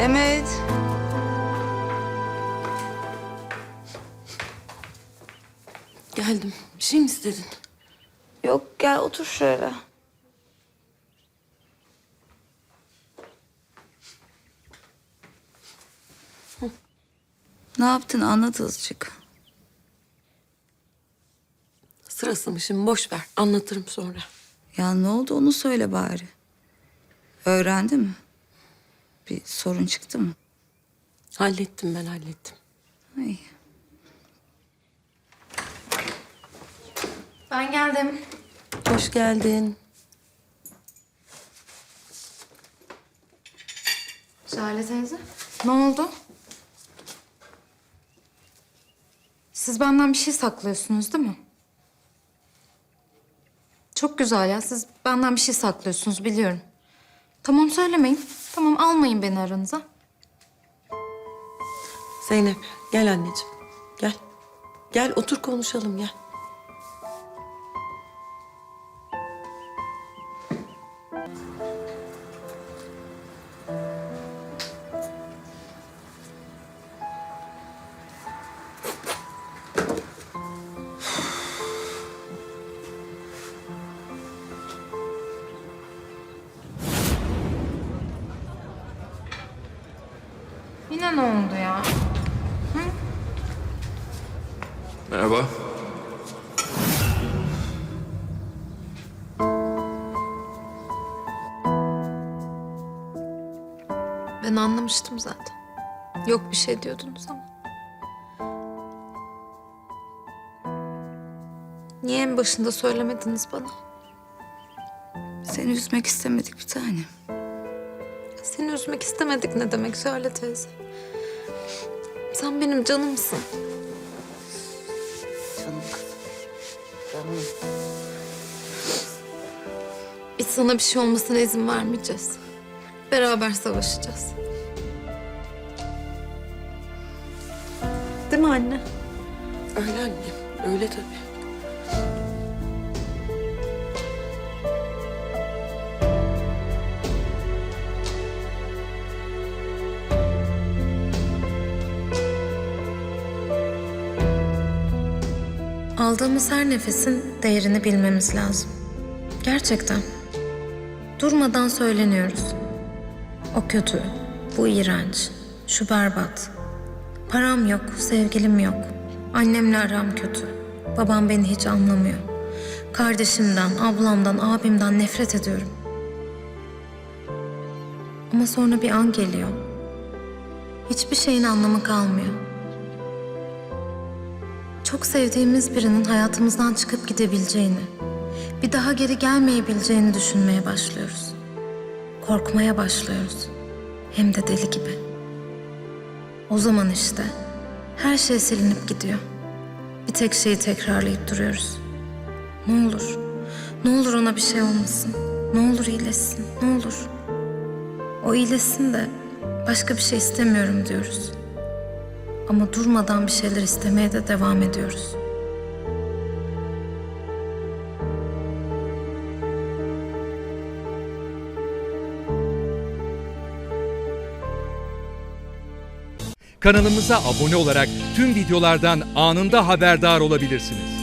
Demet. Geldim. Bir şey mi istedin? Yok gel otur şöyle. Ne yaptın anlat azıcık. Sırası mı şimdi? Boş ver. Anlatırım sonra. Ya ne oldu onu söyle bari. Öğrendi mi? Bir sorun çıktı mı? Hallettim ben hallettim. Ay. Ben geldim. Hoş geldin. Şale teyze. Ne oldu? Siz benden bir şey saklıyorsunuz değil mi? Çok güzel ya. Siz benden bir şey saklıyorsunuz biliyorum. Tamam söylemeyin. Tamam almayın beni aranıza. Zeynep gel anneciğim. Gel. Gel otur konuşalım gel. Ne oldu ya? Merhaba. Ben anlamıştım zaten. Yok bir şey diyordunuz ama. Niye en başında söylemediniz bana? Seni üzmek istemedik bir tane. Seni üzmek istemedik ne demek söyle teyze. Sen benim canımsın. Canım kızım. Canım. Biz sana bir şey olmasına izin vermeyeceğiz. Beraber savaşacağız. Değil mi anne? Öyle annem. Öyle tabii. Aldığımız her nefesin değerini bilmemiz lazım. Gerçekten. Durmadan söyleniyoruz. O kötü, bu iğrenç, şu berbat. Param yok, sevgilim yok. Annemle aram kötü. Babam beni hiç anlamıyor. Kardeşimden, ablamdan, abimden nefret ediyorum. Ama sonra bir an geliyor. Hiçbir şeyin anlamı kalmıyor. Çok sevdiğimiz birinin hayatımızdan çıkıp gidebileceğini, bir daha geri gelmeyebileceğini düşünmeye başlıyoruz. Korkmaya başlıyoruz. Hem de deli gibi. O zaman işte her şey silinip gidiyor. Bir tek şeyi tekrarlayıp duruyoruz. Ne olur, ne olur ona bir şey olmasın. Ne olur iyileşsin, ne olur. O iyileşsin de başka bir şey istemiyorum diyoruz. Ama durmadan bir şeyler istemeye de devam ediyoruz. Kanalımıza abone olarak tüm videolardan anında haberdar olabilirsiniz.